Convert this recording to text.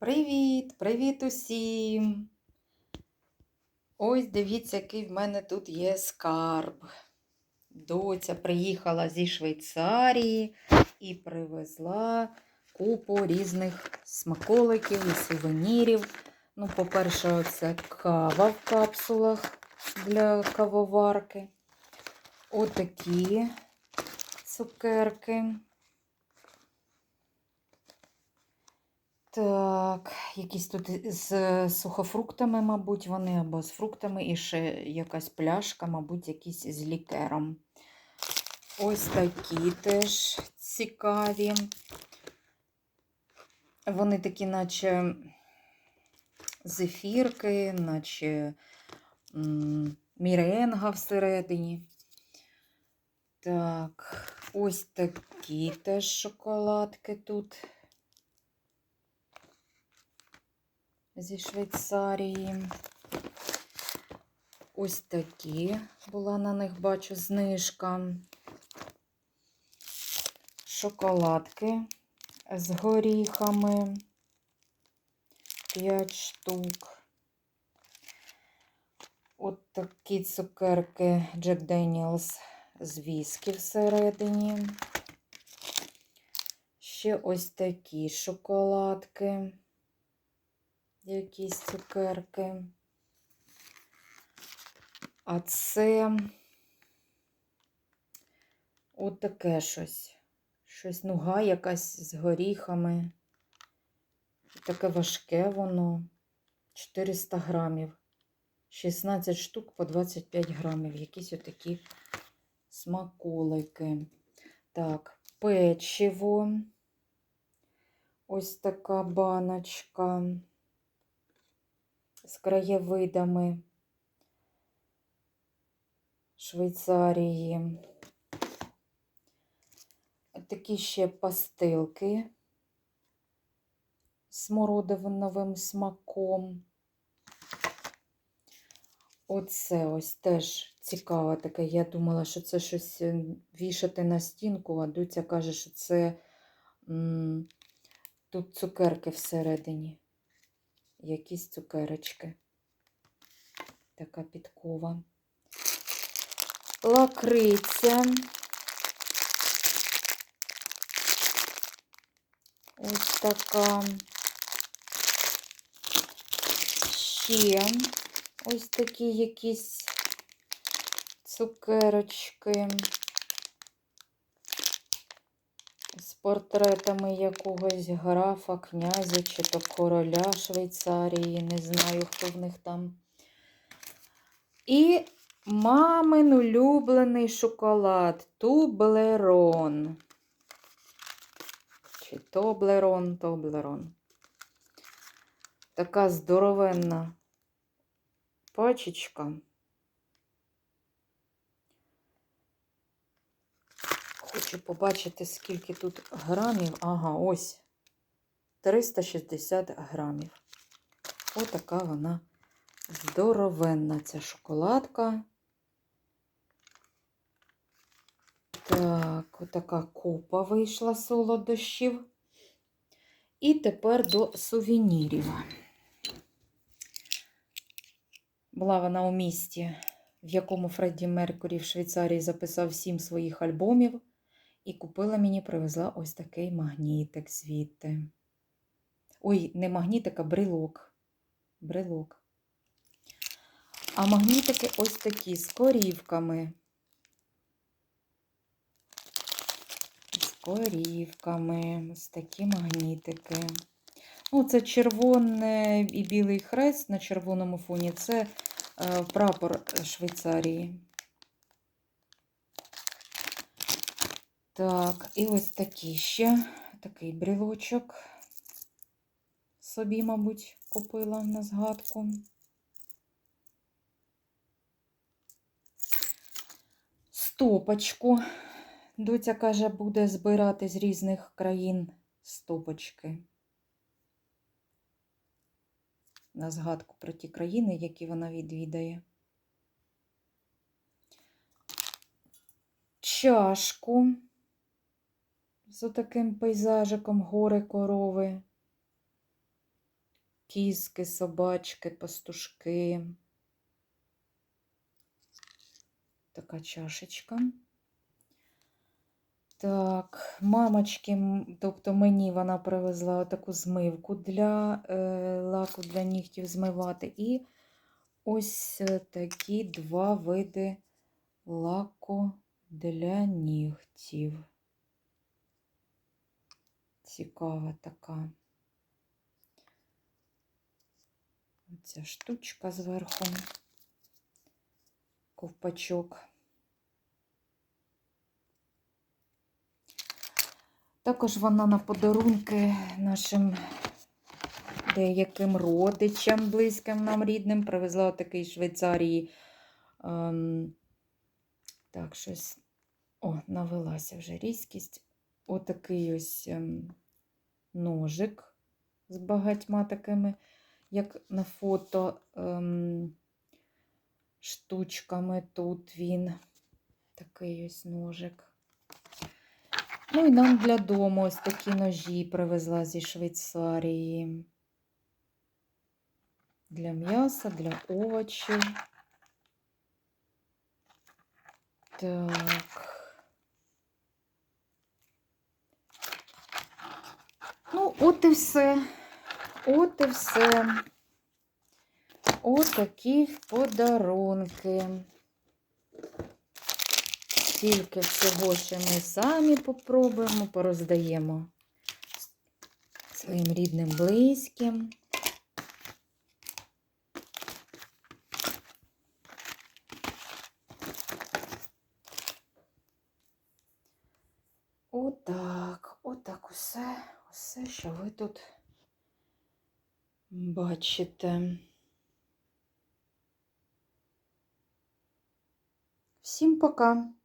Привіт, привіт усім! Ось дивіться, який в мене тут є скарб. Доця приїхала зі Швейцарії і привезла купу різних смаколиків і сувенірів. Ну, по-перше, це кава в капсулах для кавоварки. Отакі цукерки. Так, якісь тут з сухофруктами, мабуть, вони або з фруктами, і ще якась пляшка, мабуть, якісь з лікером. Ось такі теж цікаві. Вони такі, наче зефірки, наче міренга всередині. Так, ось такі теж шоколадки тут. Зі Швейцарії. Ось такі була на них, бачу, знижка. Шоколадки з горіхами. 5 штук. От такі цукерки Jack Daniels з віскі всередині. Ще ось такі шоколадки якісь цукерки. А це от таке щось. Щось нуга якась з горіхами. Таке важке воно. 400 грамів. 16 штук по 25 грамів. Якісь отакі смаколики. Так, печиво. Ось така баночка з краєвидами Швейцарії. Такі ще пастилки з смородиновим смаком. Оце ось теж цікаве таке. Я думала, що це щось е, вішати на стінку, а Дуця каже, що це тут цукерки всередині якісь цукерочки. Така підкова. Лакриця. Ось така. Ще ось такі якісь цукерочки. з портретами якогось графа, князя чи то короля Швейцарії, не знаю, хто в них там. І мамин улюблений шоколад Тублерон. Чи Тоблерон, Тоблерон. Така здоровенна пачечка. Хочу побачити, скільки тут грамів. Ага, ось 360 грамів. Отака вона здоровенна ця шоколадка. Так, отака купа вийшла солодощів. І тепер до сувенірів. Була вона у місті, в якому Фредді Меркурі в Швейцарії записав сім своїх альбомів. І купила мені, привезла ось такий магнітик звідти. Ой, не магнітик, а брелок. Брелок. А магнітики ось такі з корівками. З корівками. Ось такі магнітики. Ну, це червоний і білий хрест на червоному фоні. Це е, прапор Швейцарії. Так, і ось такі ще такий брілочок. Собі, мабуть, купила на згадку. Стопочку. Доця каже, буде збирати з різних країн стопочки. На згадку про ті країни, які вона відвідає. Чашку з таким пейзажиком гори корови. кізки, собачки, пастушки. Така чашечка. Так, мамочки, тобто мені вона привезла таку змивку для е, лаку для нігтів змивати. І ось е, такі два види лаку для нігтів. Цікава така. Оця штучка зверху, ковпачок. Також вона на подарунки нашим деяким родичам, близьким нам рідним, привезла такий Швейцарії. Ем, так, щось. О, навелася вже різкість. Отакий ось ем, ножик з багатьма такими, як на фото, ем, штучками. Тут він такий ось ножик. Ну і нам для дому ось такі ножі привезла зі Швейцарії. Для м'яса, для овочів. Так. Ну, от і все. От і все. От такі подарунки. Тільки всього, що ми самі попробуємо, пороздаємо своїм рідним, близьким. Отак, отак усе, усе, що ви тут бачите. Всім пока!